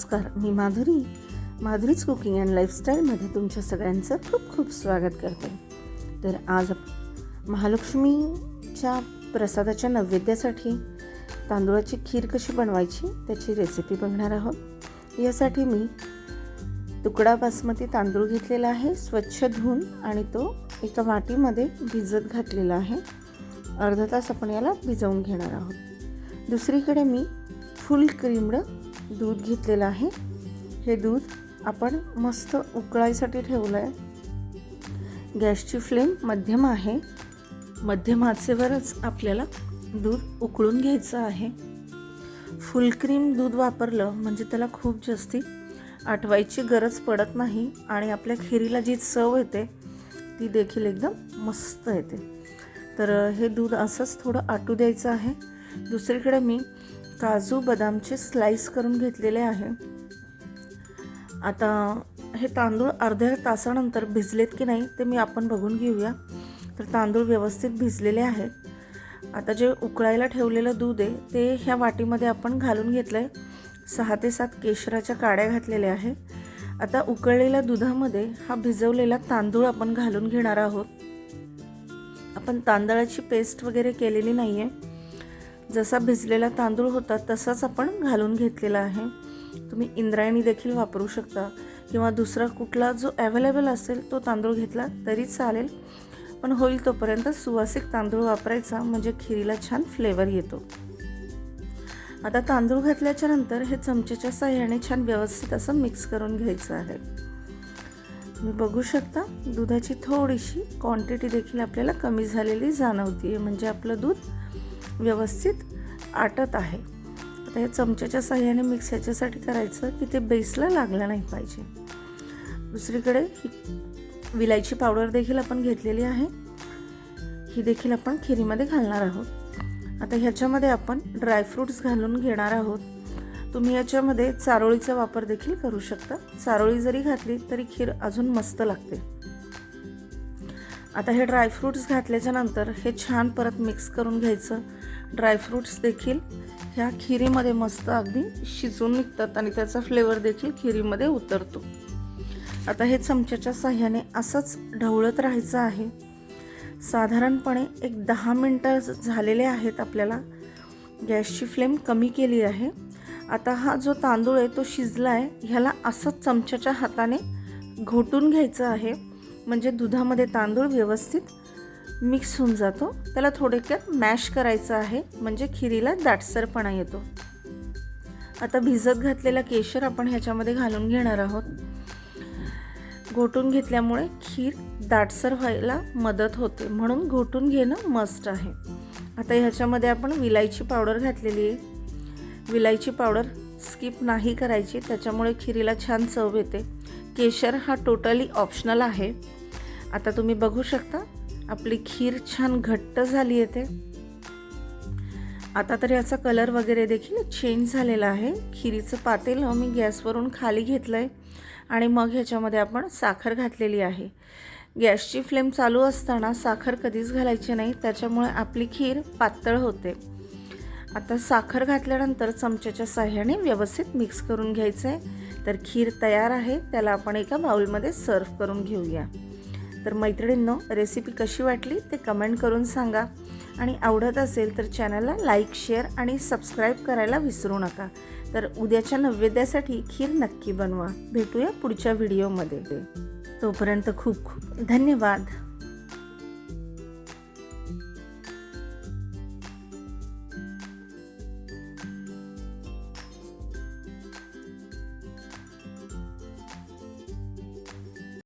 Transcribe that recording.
नमस्कार मी माधुरी. माधुरीच कुकिंग अँड लाईफस्टाईलमध्ये तुमच्या सगळ्यांचं खूप खूप स्वागत करते. तर आज महालक्ष्मीच्या प्रसादाच्या नैवेद्यासाठी तांदूळाची खीर कशी बनवायची त्याची रेसिपी बघणार आहोत. यासाठी मी तुकडा बासमती तांदूळ घेतलेला आहे स्वच्छ धुवून आणि तो एका वाटीमध्ये भिजत घातलेला आहे. अर्धा तास आपण याला भिजवून घेणार आहोत. दुसरीकडे मी फुल क्रीमड दूध घेतलेलं आहे. हे दूध आपण मस्त उकळायसाठी ठेवलं आहे गॅसची फ्लेम मध्यम आहे. मध्यम आचेवरच आपल्याला दूध उकळून घ्यायचं आहे. फुल क्रीम दूध वापरलं म्हणजे त्याला खूप जास्ती आठवायची गरज पडत नाही आणि आपल्या खिरीला जी चव येते ती देखील एकदम मस्त येते. तर हे दूध असंच थोडं आटू द्यायचं आहे. दुसरीकडे मी काजू बदामचे स्लाईस करून घेतलेले आहे. आता हे तांदूळ अर्ध्या तासानंतर भिजलेत की नाही ते मी आपण बघून घेऊया. तर तांदूळ व्यवस्थित भिजलेले आहेत आता जे उकळायला ठेवलेलं दूध आहे ते ह्या वाटीमध्ये आपण घालून घेतलं आहे सहा ते सात केशराच्या काड्या घातलेल्या आहे. आता उकळलेल्या दुधामध्ये हा भिजवलेला तांदूळ आपण घालून घेणार आहोत. आपण तांदळाची पेस्ट वगैरे केलेली नाही आहे जसा भिजलेला तांदूळ होता तसाच आपण घालून घेतलेला आहे. तुम्ही इंद्रायणी देखील वापरू शकता. किंवा दुसरा कुठला जो अवेलेबल असेल तो तांदूळ घेतला तरी चालेल. पण होईल तोपर्यंत सुवासिक तांदूळ वापरायचा म्हणजे खिरीला छान फ्लेवर येतो. आता तांदूळ घातल्याच्या नंतर हे चमच्याच्या साह्याने छान व्यवस्थित असं मिक्स करून घ्यायचं आहे. तुम्ही बघू शकता दुधाची थोडीशी क्वांटिटी देखील आपल्याला कमी झालेली जाणवते म्हणजे आपलं दूध व्यवस्थित आटत आहे. आता हे चमच्याच्या साह्याने मिक्स ह्याच्यासाठी करायचं की ते बेसला लागलं नाही पाहिजे. दुसरीकडे ही विलायची पावडर देखील आपण घेतलेली आहे. ही देखील आपण खिरीमध्ये घालणार आहोत. आता ह्याच्यामध्ये आपण ड्रायफ्रूट्स घालून घेणार आहोत. तुम्ही याच्यामध्ये चारोळीचा वापर देखील करू शकता. चारोळी जरी घातली तरी खीर अजून मस्त लागते. आता हे ड्रायफ्रूट्स घातल्याच्या नंतर हे छान परत मिक्स करून घ्यायचं. ड्रायफ्रूट्स देखील. ह्या खिरीमध्ये मस्त अगदी शिजून निघतात आणि त्याचा फ्लेवर देखील खिरीमध्ये उतरतो. आता हे चमच्याच्या साह्याने असंच ढवळत राहायचं आहे. साधारणपणे एक दहा मिनटं झालेले आहेत आपल्याला. गॅसची फ्लेम कमी केली आहे. आता हा जो तांदूळ आहे तो शिजला आहे ह्याला असंच चमच्याच्या हाताने घोटून घ्यायचं आहे. म्हणजे दुधामध्ये तांदूळ व्यवस्थित मिक्स होऊन जातो. त्याला थोडक्यात मॅश करायचं आहे. म्हणजे खिरीला दाटसरपणा येतो. आता भिजत घातलेला केशर आपण ह्याच्यामध्ये घालून घेणार आहोत. घोटून घेतल्यामुळे खीर दाटसर व्हायला मदत होते. म्हणून घोटून घेणं मस्ट आहे. आता ह्याच्यामध्ये आपण विलायची पावडर घातलेली आहे. विलायची पावडर स्किप नाही करायची. त्याच्यामुळे खिरीला छान चव येते. केशर हा टोटली ऑप्शनल आहे. आता तुम्ही बघू शकता आपली खीर छान घट्ट झाली येते. आता तर याचा कलर वगैरे देखील चेंज झालेला आहे. खिरीचं पातेल मी गॅसवरून खाली घेतलं आहे आणि मग ह्याच्यामध्ये आपण साखर घातलेली आहे. गॅसची फ्लेम चालू असताना साखर कधीच घालायची नाही त्याच्यामुळे आपली खीर पातळ होते. आता साखर घातल्यानंतर चमच्याच्या साह्याने व्यवस्थित मिक्स करून घ्यायचं आहे तर खीर तयार आहे त्याला आपण एका बाउलमध्ये सर्व करून घेऊया. तर मैत्रिणींनो रेसिपी कशी वाटली ते कमेंट करून सांगा. आणि आवडत असेल तर चॅनलला लाईक शेअर आणि सबस्क्राईब करायला विसरू नका. तर उद्याच्या नैवेद्यासाठी खीर नक्की बनवा. भेटूया पुढच्या व्हिडिओमध्ये तोपर्यंत खूप खूप धन्यवाद.